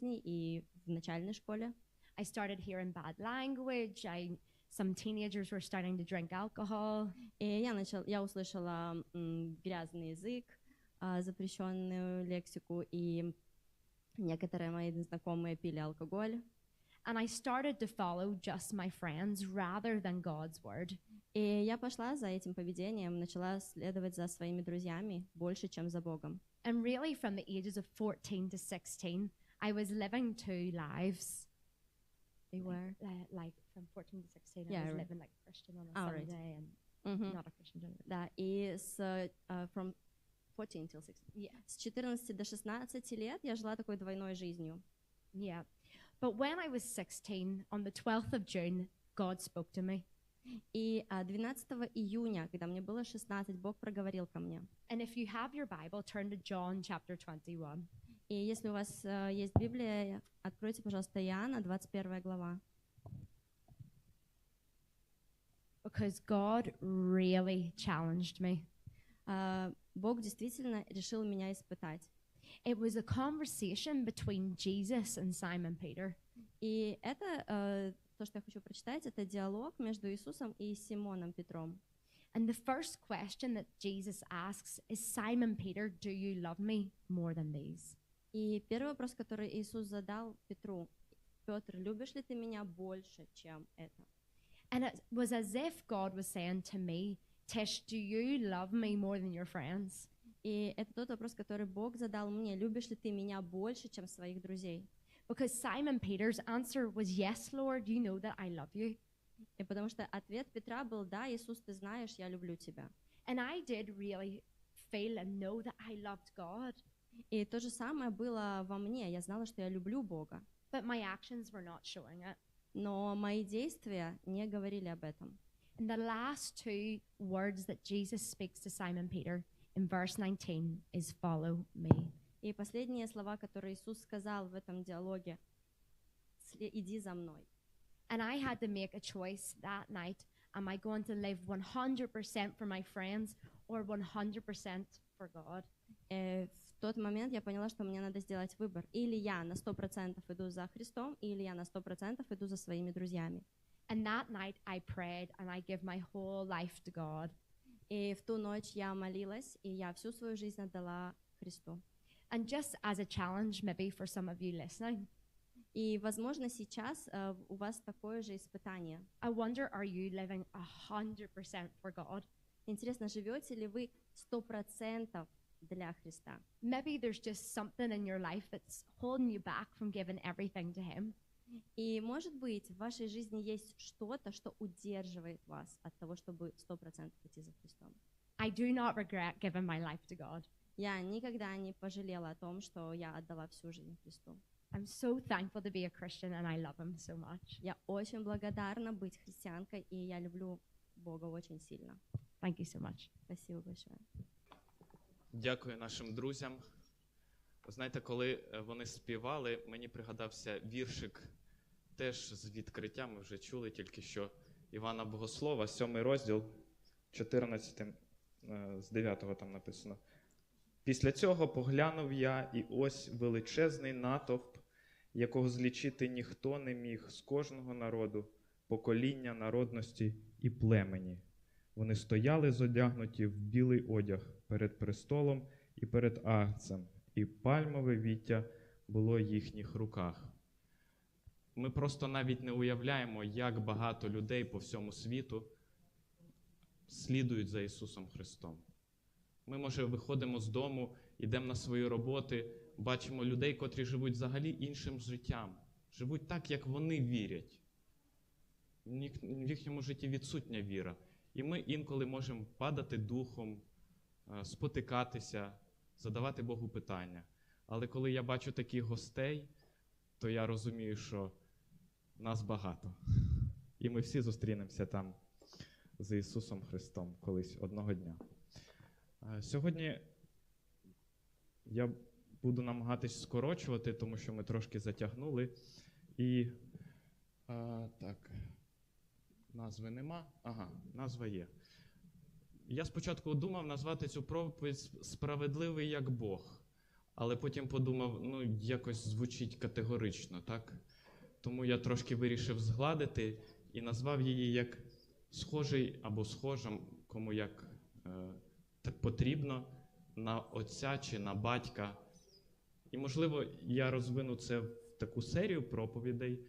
и в начальной школе. I started hearing bad language. I some teenagers were starting to drink alcohol. И я, начал, я услышала м, грязный язык, а, запрещенную лексику, и некоторые мои знакомые пили алкоголь. And I started to follow just my friends rather than God's word. И я пошла за этим поведением, начала следовать за своими друзьями больше, чем за Богом. And really, from the ages of 14 to 16, I was living two lives. They were. Uh, like from 14 to 16, Yeah, I was right. living like a Christian on a Ah, right. Sunday and Мгм. not a Christian during the Да, и с э, from 14 till 16. Yeah. С 14 до 16 лет я жила такой двойной жизнью. Yeah. But when I was 16, on the 12th of June, God spoke to me. И а, 12 июня, когда мне было 16, Бог проговорил ко мне. And if you have your Bible, turn to John chapter 21. И если у вас э, есть Библия, откройте, пожалуйста, Иоанна, 21 глава. Because God really challenged me. А, Бог действительно решил меня испытать. It was a conversation between Jesus and Simon Peter. И это, э, то, что я хочу прочитать, это диалог между Иисусом и Симоном Петром. And the first question that Jesus asks is Simon Peter, do you love me more than these? И первый вопрос, который Иисус задал Петру, Петр, любишь ли ты меня больше, чем это? And it was as if God was saying to me, Tish, do you love me more than your friends? И это тот вопрос, который Бог задал мне, любишь ли ты меня больше, чем своих друзей? Because Simon Peter's answer was, Yes, Lord, you know that I love you. И потому что ответ Петра был, да, Иисус, ты знаешь, я люблю тебя. And I did really feel and know that I loved God, И то же самое было во мне, я знала, что я люблю Бога. but my actions were not showing it. Но мои действия не говорили об этом. And the last two words that Jesus speaks to Simon Peter in verse 19 is follow me. И последние слова, которые Иисус сказал в этом диалоге, «Сле- иди за мной. And I had to make a choice that night. Am I going to live 100% for my friends or 100% for God? Тот момент я поняла, что мне надо сделать выбор. Или я на 100% иду за Христом, или я на 100% иду за своими друзьями. And that night I prayed and I give my whole life to God. И в ту ночь я молилась, и я всю свою жизнь отдала Христу. And just as a challenge, maybe for some of you listening, И, возможно, сейчас э, у вас такое же испытание. I wonder are you living 100% for God? Интересно, живете ли вы 100% для Христа? Maybe there's just something in your life that's holding you back from giving everything to Him. И, может быть, в вашей жизни есть что-то, что удерживает вас от того, чтобы 100% идти за Христом. I do not regret giving my life to God. Я никогда не пожалела о том, что я отдала всю жизнь Христу. I'm so thankful to be a Christian and I love Him so much. Я очень благодарна быть христианкой, и я люблю Бога очень сильно. Thank you so much. Спасибо большое. Дякую нашим друзям. Знаєте, коли е, вони співали, мені пригадався віршик теж з відкриття. Ми вже чули тільки що Івана Богослова, сьомий розділ, 14, е, з 9 там написано. Після цього поглянув я, і ось величезний натовп, якого злічити ніхто не міг з кожного народу, покоління, народності і племені. Вони стояли зодягнуті в білий одяг перед престолом і перед агцем, і пальмове віття було в їхніх руках. Ми просто навіть не уявляємо, як багато людей по всьому світу слідують за Ісусом Христом. Ми, може, виходимо з дому, йдемо на свої роботи, бачимо людей, котрі живуть взагалі іншим життям, живуть так, як вони вірять. В їхньому житті відсутня віра. І ми інколи можемо падати духом, е, спотикатися, задавати Богу питання. Але коли я бачу таких гостей, то я розумію, що нас багато. І ми всі зустрінемося там з Ісусом Христом колись одного дня. Е, Сьогодні я буду намагатись скорочувати, тому що ми трошки затягнули. І е, так, назви нема. Ага, назва є. Я спочатку думав назвати цю проповідь Справедливий як Бог. але потім подумав, ну, якось звучить категорично, так? Тому я трошки вирішив згладити і назвав її як схожий або схожим, кому як е, потрібно, на отця чи на батька. І, можливо, я розвину це в таку серію проповідей,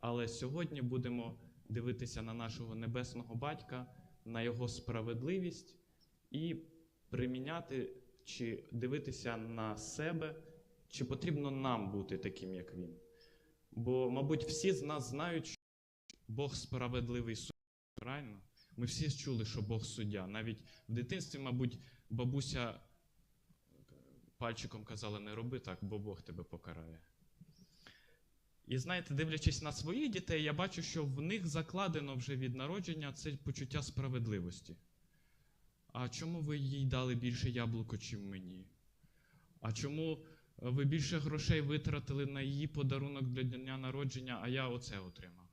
але сьогодні будемо дивитися на нашого небесного батька, на його справедливість і приміняти чи дивитися на себе, чи потрібно нам бути таким, як він. Бо, мабуть, всі з нас знають, що Бог справедливий суддя. Правильно? Ми всі чули, що Бог суддя. Навіть в дитинстві, мабуть, бабуся пальчиком казала, не роби так, бо Бог тебе покарає. І знаєте, дивлячись на своїх дітей, я бачу, що в них закладено вже від народження це почуття справедливості. А чому ви їй дали більше яблуко, чим мені? А чому ви більше грошей витратили на її подарунок для дня народження, а я оце отримав?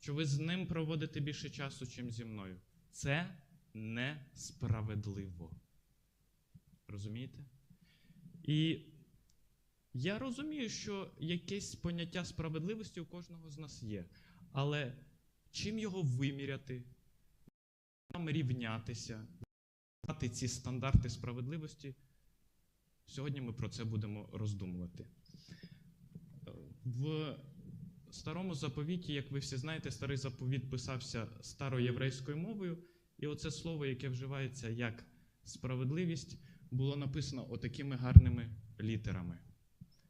Що ви з ним проводите більше часу, чим зі мною? Це несправедливо. Розумієте? І я розумію, що якесь поняття справедливості у кожного з нас є. Але чим його виміряти, нам рівнятися, мати ці стандарти справедливості, сьогодні ми про це будемо роздумувати. В старому заповіті, як ви всі знаєте, старий заповіт писався староєврейською мовою, і оце слово, яке вживається як справедливість, було написано отакими гарними літерами.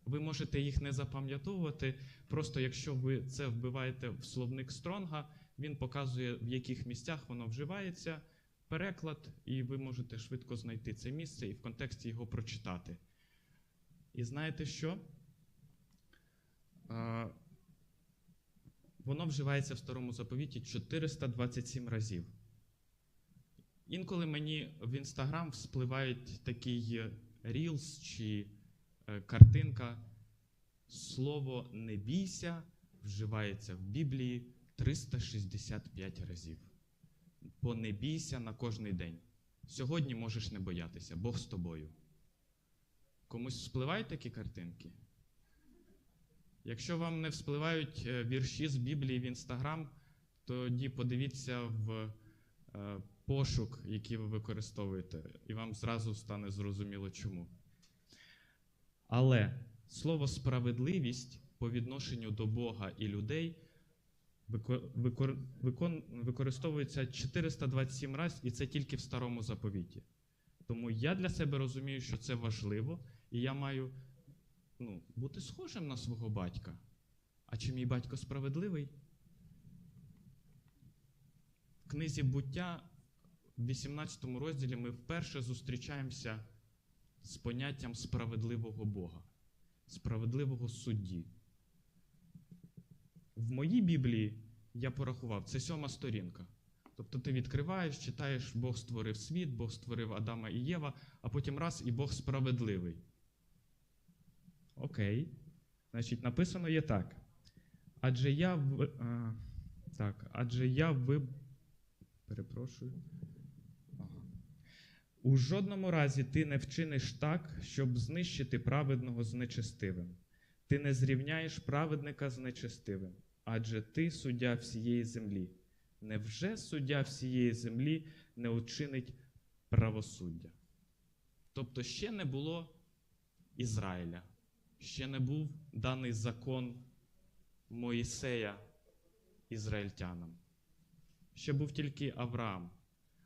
Ви можете їх не запам'ятовувати. Просто якщо ви це вбиваєте в словник Стронга, він показує, в яких місцях воно вживається, переклад, і ви можете швидко знайти це місце і в контексті його прочитати. І знаєте що? Воно вживається в старому заповіті 427 разів. Інколи мені в інстаграм вспливають такий рілс чи картинка. Слово не бійся вживається в Біблії 365 разів. Бо не бійся на кожний день. Сьогодні можеш не боятися, Бог з тобою. Комусь вспливають такі картинки? Якщо вам не вспливають е, вірші з Біблії в інстаграм, тоді подивіться в е, пошук, який ви використовуєте, і вам зразу стане зрозуміло чому. Але слово справедливість по відношенню до Бога і людей використовується 427 разів, і це тільки в старому заповіті. Тому я для себе розумію, що це важливо, і я маю ну, бути схожим на свого батька. А чи мій батько справедливий? В книзі буття в 18 розділі ми вперше зустрічаємося з поняттям справедливого Бога, справедливого судді. В моїй Біблії я порахував, це сьома сторінка. Тобто ти відкриваєш, читаєш, Бог створив світ, Бог створив Адама і Єва, а потім раз і Бог справедливий. Окей. Значить, написано є так. Адже я а, так, адже я ви. Перепрошую. У жодному разі ти не вчиниш так, щоб знищити праведного з нечестивим. Ти не зрівняєш праведника з нечестивим, адже ти суддя всієї землі. Невже суддя всієї землі не учинить правосуддя? Тобто ще не було Ізраїля, ще не був даний закон Моїсея ізраїльтянам. Ще був тільки Авраам.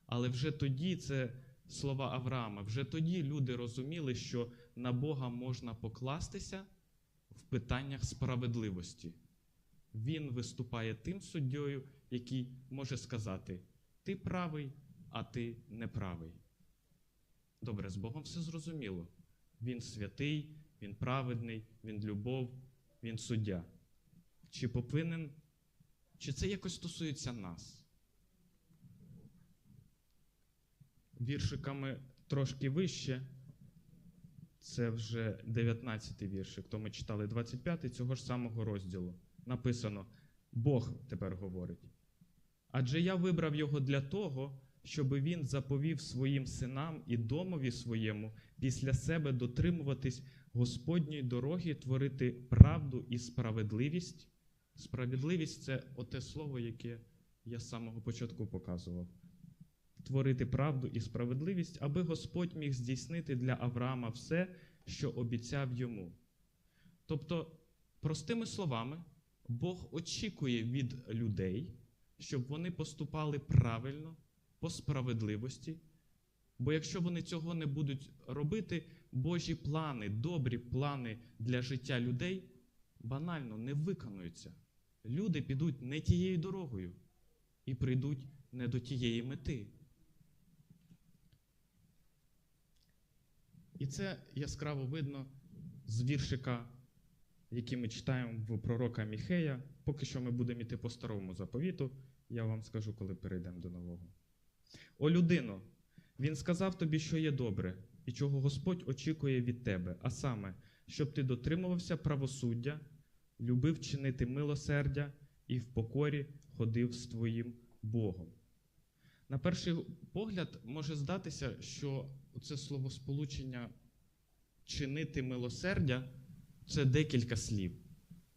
Але вже тоді це слова Авраама, вже тоді люди розуміли, що на Бога можна покластися в питаннях справедливості. Він виступає тим суддєю, який може сказати: ти правий, а ти неправий. Добре, з Богом все зрозуміло. Він святий, він праведний, він любов, він суддя. Чи повинен, чи це якось стосується нас? Віршиками трошки вище. Це вже 19-й віршик, то ми читали 25-й цього ж самого розділу. Написано: Бог тепер говорить. Адже я вибрав його для того, щоби він заповів своїм синам і домові своєму після себе дотримуватись Господньої дороги, творити правду і справедливість. Справедливість це оте слово, яке я з самого початку показував. Творити правду і справедливість, аби Господь міг здійснити для Авраама все, що обіцяв йому. Тобто, простими словами, Бог очікує від людей, щоб вони поступали правильно, по справедливості. Бо якщо вони цього не будуть робити, Божі плани, добрі плани для життя людей банально не виконуються. Люди підуть не тією дорогою і прийдуть не до тієї мети. І це яскраво видно з віршика, який ми читаємо в пророка Міхея. Поки що ми будемо йти по старому заповіту. Я вам скажу, коли перейдемо до нового. О людино, він сказав тобі, що є добре, і чого Господь очікує від тебе, а саме, щоб ти дотримувався правосуддя, любив чинити милосердя і в покорі ходив з твоїм Богом. На перший погляд може здатися, що це словосполучення чинити милосердя це декілька слів.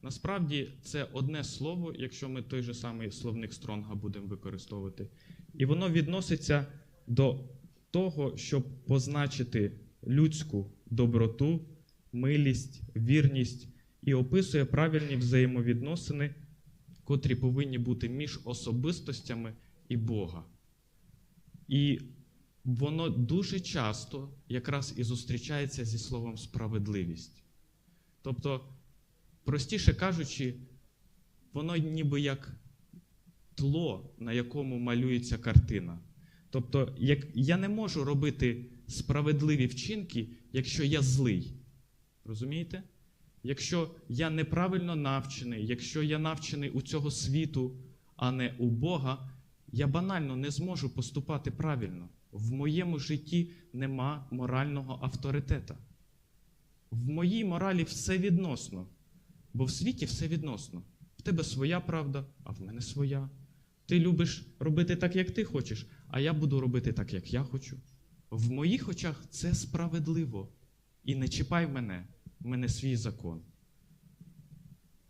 Насправді це одне слово, якщо ми той же самий словник Стронга будемо використовувати. І воно відноситься до того, щоб позначити людську доброту, милість, вірність і описує правильні взаємовідносини, котрі повинні бути між особистостями і Бога. І воно дуже часто якраз і зустрічається зі словом справедливість. Тобто, простіше кажучи, воно ніби як тло, на якому малюється картина. Тобто, як я не можу робити справедливі вчинки, якщо я злий. Розумієте? Якщо я неправильно навчений, якщо я навчений у цього світу, а не у Бога, я банально не зможу поступати правильно. В моєму житті нема морального авторитета. В моїй моралі все відносно. Бо в світі все відносно. В тебе своя правда, а в мене своя. Ти любиш робити так, як ти хочеш, а я буду робити так, як я хочу. В моїх очах це справедливо. І не чіпай мене, в мене свій закон.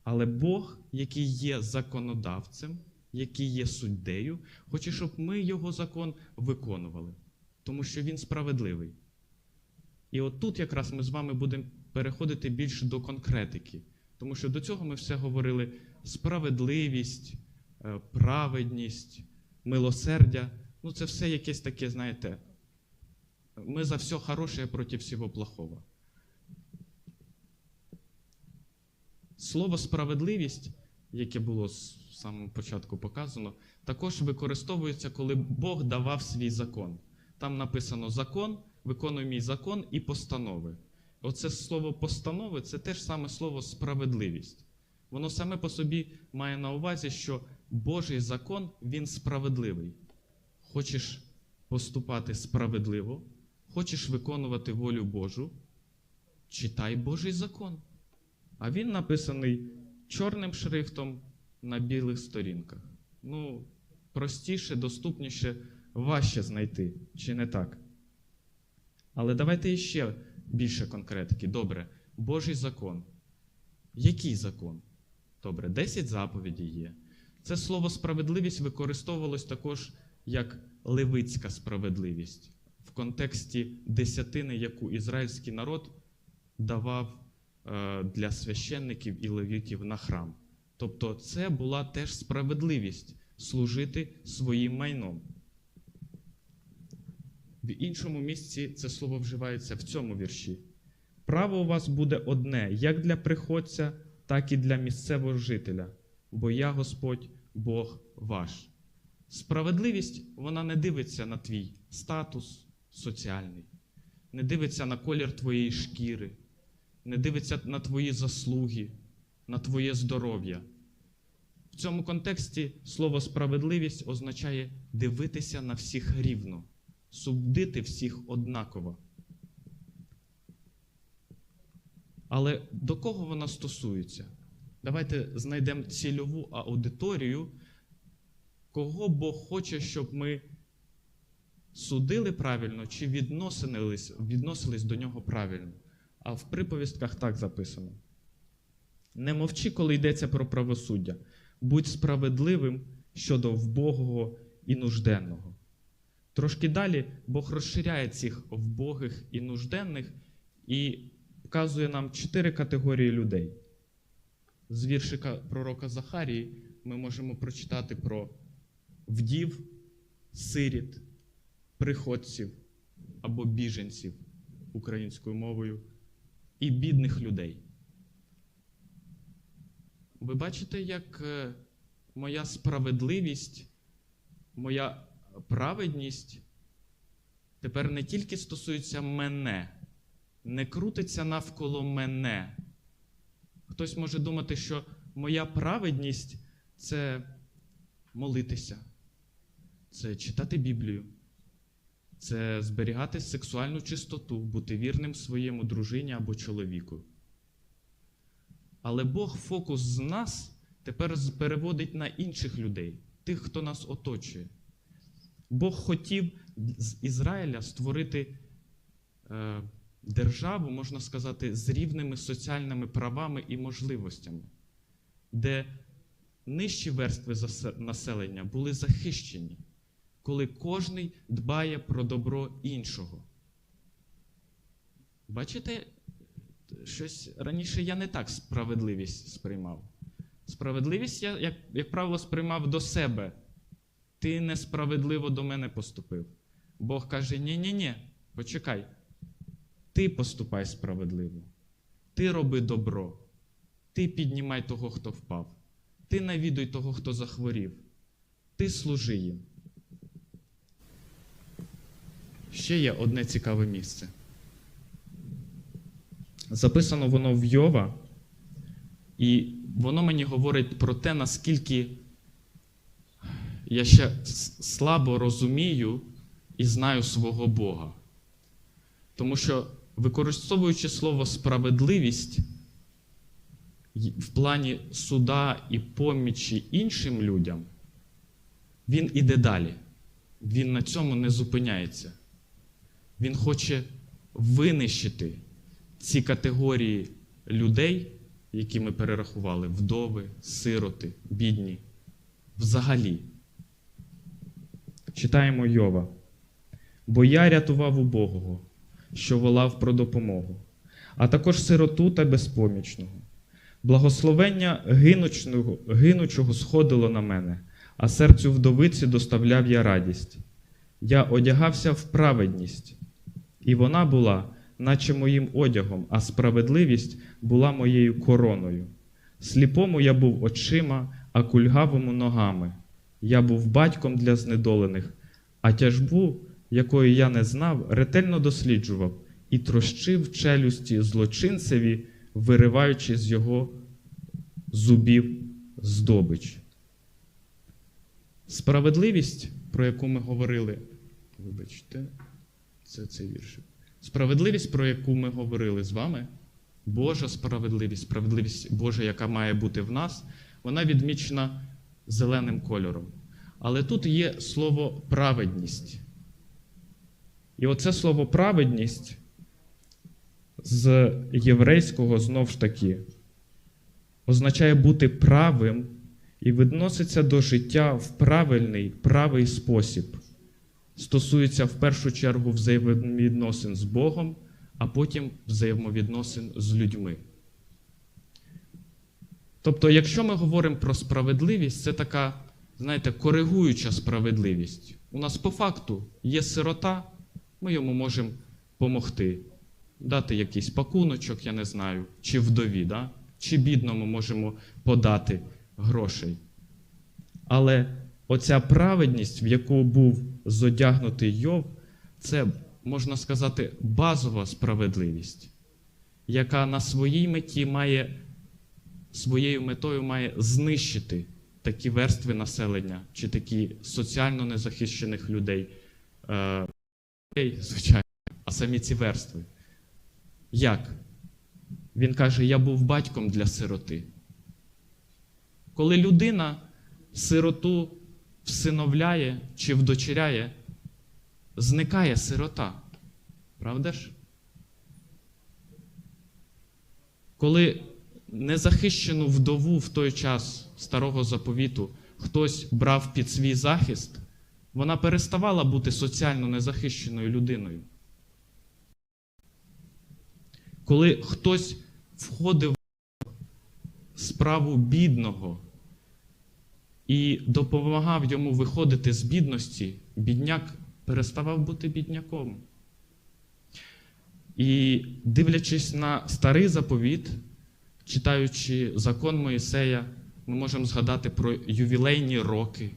Але Бог, який є законодавцем, який є суддею, хоче, щоб ми його закон виконували, тому що він справедливий. І от тут якраз ми з вами будемо переходити більше до конкретики, тому що до цього ми все говорили справедливість, е, праведність, милосердя. Ну, це все якесь таке, знаєте, ми за все хороше проти всього плохого. Слово справедливість, яке було з самого початку показано, також використовується, коли Бог давав свій закон. Там написано закон, виконуй мій закон і постанови. Оце слово постанови це теж саме слово справедливість. Воно саме по собі має на увазі, що Божий закон він справедливий. Хочеш поступати справедливо, хочеш виконувати волю Божу, читай Божий закон. А він написаний чорним шрифтом на білих сторінках. Ну, простіше, доступніше, важче знайти, чи не так? Але давайте іще більше конкретики. Добре, Божий закон. Який закон? Добре, 10 заповідей є. Це слово справедливість використовувалось також як левицька справедливість в контексті десятини, яку ізраїльський народ давав для священників і левітів на храм. Тобто, це була теж справедливість служити своїм майном. В іншому місці це слово вживається в цьому вірші. Право у вас буде одне, як для приходця, так і для місцевого жителя, бо я Господь, Бог ваш. Справедливість вона не дивиться на твій статус соціальний, не дивиться на колір твоєї шкіри, не дивиться на твої заслуги, на твоє здоров'я. В цьому контексті слово справедливість означає дивитися на всіх рівно, судити всіх однаково. Але до кого вона стосується? Давайте знайдемо цільову аудиторію, кого Бог хоче, щоб ми судили правильно чи відносились, відносились до нього правильно. А в приповістках так записано. Не мовчи, коли йдеться про правосуддя. Будь справедливим щодо вбогого і нужденного. Трошки далі Бог розширяє цих вбогих і нужденних і вказує нам чотири категорії людей. З віршика пророка Захарії ми можемо прочитати про вдів, сиріт, приходців або біженців українською мовою і бідних людей. Ви бачите, як е, моя справедливість, моя праведність тепер не тільки стосується мене, не крутиться навколо мене. Хтось може думати, що моя праведність це молитися, це читати Біблію, це зберігати сексуальну чистоту, бути вірним своєму дружині або чоловіку. Але Бог фокус з нас тепер переводить на інших людей, тих, хто нас оточує. Бог хотів з Ізраїля створити е, державу, можна сказати, з рівними соціальними правами і можливостями, де нижчі верстви населення були захищені, коли кожний дбає про добро іншого. Бачите, щось раніше я не так справедливість сприймав. Справедливість я, як, як правило, сприймав до себе. Ти несправедливо до мене поступив. Бог каже: ні-ні-ні, почекай. Ти поступай справедливо. Ти роби добро. Ти піднімай того, хто впав. Ти навідуй того, хто захворів. Ти служи їм. Ще є одне цікаве місце. Записано воно в Йова, і воно мені говорить про те, наскільки я ще слабо розумію і знаю свого Бога. Тому що, використовуючи слово справедливість в плані суда і помічі іншим людям, він іде далі. Він на цьому не зупиняється. Він хоче винищити ці категорії людей, які ми перерахували: вдови, сироти, бідні, взагалі. Читаємо Йова. Бо я рятував убогого, що волав про допомогу, а також сироту та безпомічного. Благословення гинучого, гинучого сходило на мене, а серцю вдовиці доставляв я радість. Я одягався в праведність, і вона була, наче моїм одягом, а справедливість була моєю короною. Сліпому я був очима, а кульгавому ногами. Я був батьком для знедолених, а тяжбу, якої я не знав, ретельно досліджував і трощив челюсті злочинцеві, вириваючи з його зубів здобич. Справедливість, про яку ми говорили, вибачте, це цей віршик. Справедливість, про яку ми говорили з вами, Божа справедливість, справедливість Божа, яка має бути в нас, вона відмічена зеленим кольором. Але тут є слово праведність. І оце слово праведність з єврейського знов ж таки означає бути правим і відноситься до життя в правильний, правий спосіб. Стосується в першу чергу взаємовідносин з Богом, а потім взаємовідносин з людьми. Тобто, якщо ми говоримо про справедливість, це така, знаєте, коригуюча справедливість. У нас по факту є сирота, ми йому можемо допомогти, дати якийсь пакуночок, я не знаю, чи вдові, да? чи бідному можемо подати грошей. Але оця праведність, в яку був зодягнутий Йов, це, можна сказати, базова справедливість, яка на своїй меті має своєю метою має знищити такі верстви населення чи такі соціально незахищених людей, е, звичайно, а самі ці верстви. Як? Він каже: Я був батьком для сироти. Коли людина сироту всиновляє чи вдочеряє, зникає сирота. Правда ж? Коли незахищену вдову в той час старого заповіту хтось брав під свій захист, вона переставала бути соціально незахищеною людиною. Коли хтось входив в справу бідного і допомагав йому виходити з бідності, бідняк переставав бути бідняком. І дивлячись на старий заповіт, читаючи закон Моїсея, ми можемо згадати про ювілейні роки,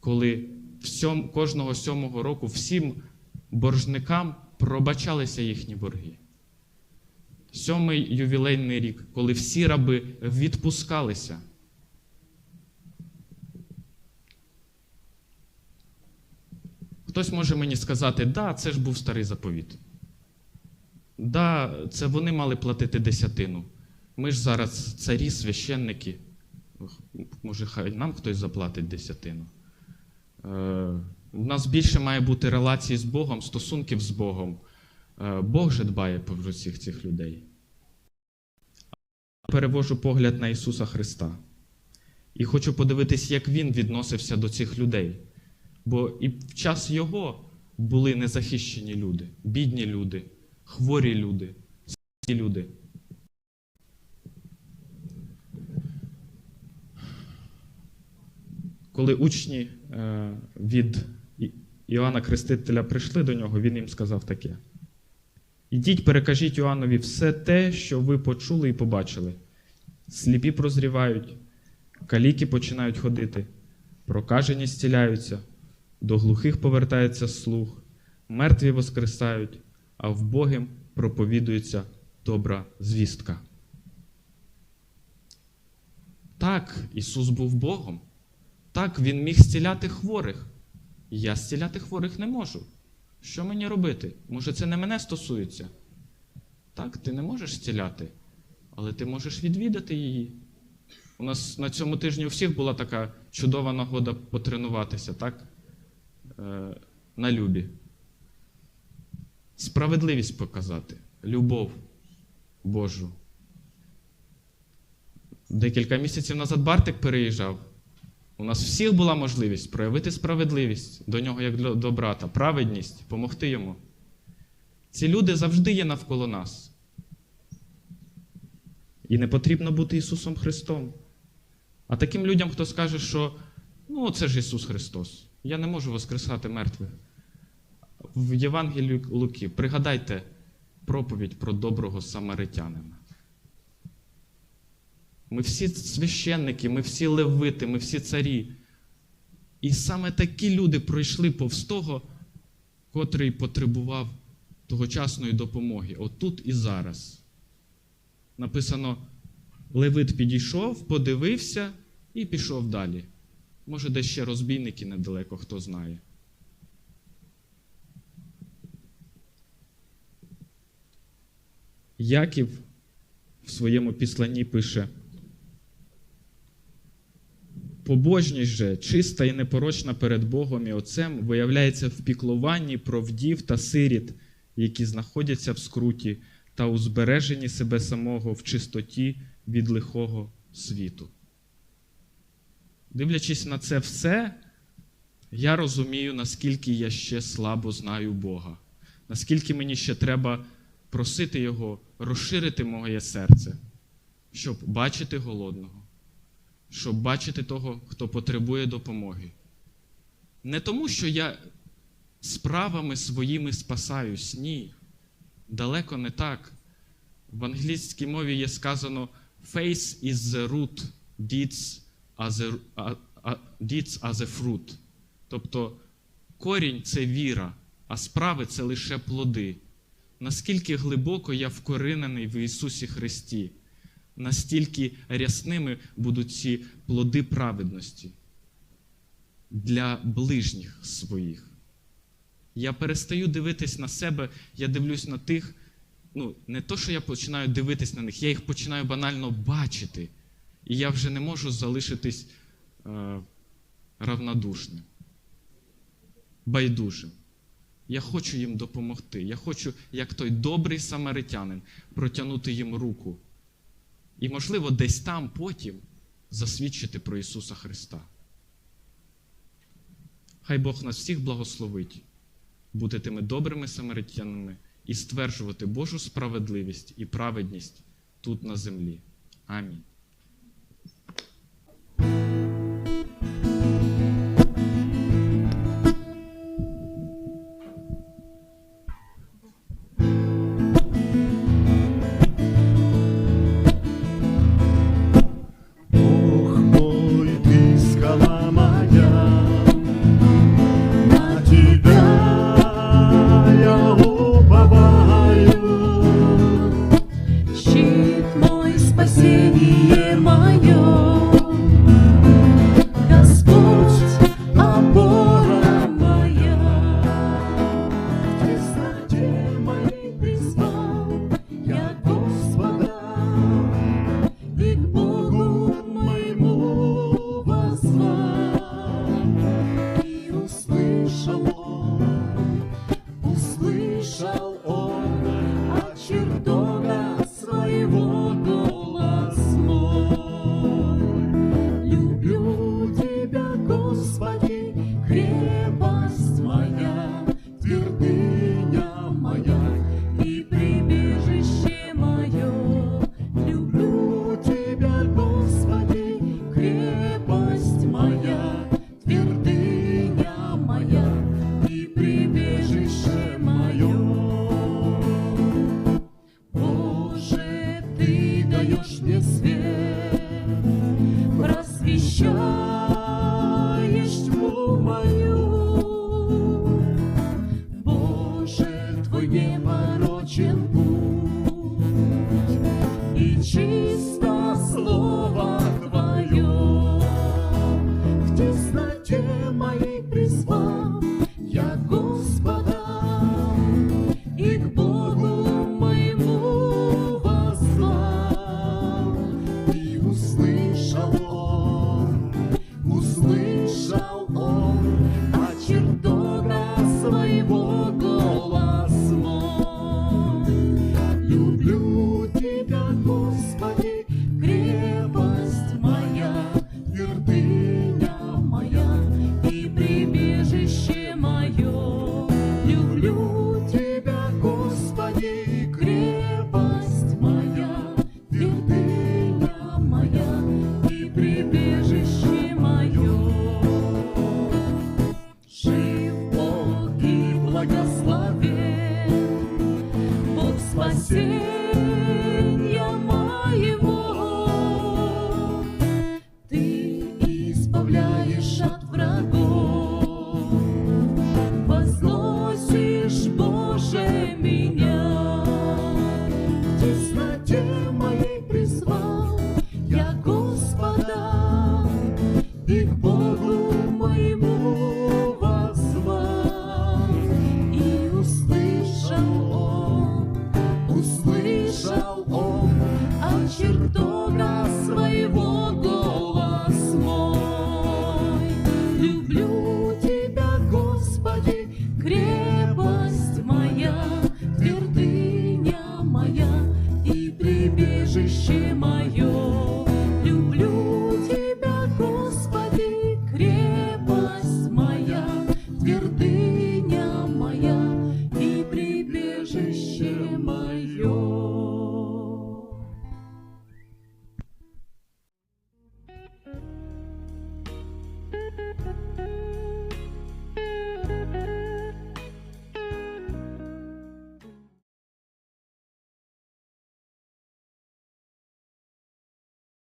коли всьом, кожного сьомого року всім боржникам пробачалися їхні борги. Сьомий ювілейний рік, коли всі раби відпускалися. Хтось може мені сказати, да, це ж був старий заповіт. Да, це вони мали платити десятину. Ми ж зараз царі, священники. Може, хай нам хтось заплатить десятину. Е, у нас більше має бути релації з Богом, стосунків з Богом. Е, Бог же дбає про всіх цих людей. Перевожу погляд на Ісуса Христа. І хочу подивитись, як Він відносився до цих людей. Бо і в час Його були незахищені люди, бідні люди, хворі люди, слабкі люди. Коли учні е, від Іоанна Хрестителя прийшли до нього, він їм сказав таке: Ідіть, перекажіть Іоаннові все те, що ви почули і побачили. Сліпі прозрівають, каліки починають ходити, прокажені зціляються, до глухих повертається слух, мертві воскресають, а вбогим проповідується добра звістка. Так, Ісус був Богом. Так, Він міг зціляти хворих. Я зціляти хворих не можу. Що мені робити? Може, це не мене стосується? Так, ти не можеш зціляти, але ти можеш відвідати її. У нас на цьому тижні у всіх була така чудова нагода потренуватися, так? Е, на любі. Справедливість показати, любов Божу. Декілька місяців назад Бартик переїжджав. У нас всіх була можливість проявити справедливість до нього як до, брата, праведність, допомогти йому. Ці люди завжди є навколо нас. І не потрібно бути Ісусом Христом. А таким людям, хто скаже, що ну, це ж Ісус Христос, я не можу воскресати мертвих. В Євангелії Луки пригадайте проповідь про доброго самаритянина. Ми всі священники, ми всі левити, ми всі царі. І саме такі люди пройшли повз того, котрий потребував тогочасної допомоги. Отут і зараз. Написано: Левит підійшов, подивився і пішов далі. Може, десь ще розбійники недалеко, хто знає. Яків в своєму післанні пише. Побожність же, чиста і непорочна перед Богом і Отцем, виявляється в піклуванні про вдів та сиріт, які знаходяться в скруті та у збереженні себе самого в чистоті від лихого світу. Дивлячись на це все, я розумію, наскільки я ще слабо знаю Бога, наскільки мені ще треба просити Його розширити моє серце, щоб бачити голодного щоб бачити того, хто потребує допомоги. Не тому, що я справами своїми спасаюсь, ні. Далеко не так. В англійській мові є сказано face is the root, deeds are the, a, a, deeds are the fruit. Тобто корінь це віра, а справи це лише плоди. Наскільки глибоко я вкоринений в Ісусі Христі настільки рясними будуть ці плоди праведності для ближніх своїх. Я перестаю дивитись на себе, я дивлюсь на тих, ну, не то, що я починаю дивитись на них, я їх починаю банально бачити. І я вже не можу залишитись е, равнодушним, байдужим. Я хочу їм допомогти. Я хочу, як той добрий самаритянин, протягнути їм руку. І, можливо, десь там потім засвідчити про Ісуса Христа. Хай Бог нас всіх благословить, бути тими добрими самаритянами і стверджувати Божу справедливість і праведність тут на землі. Амінь.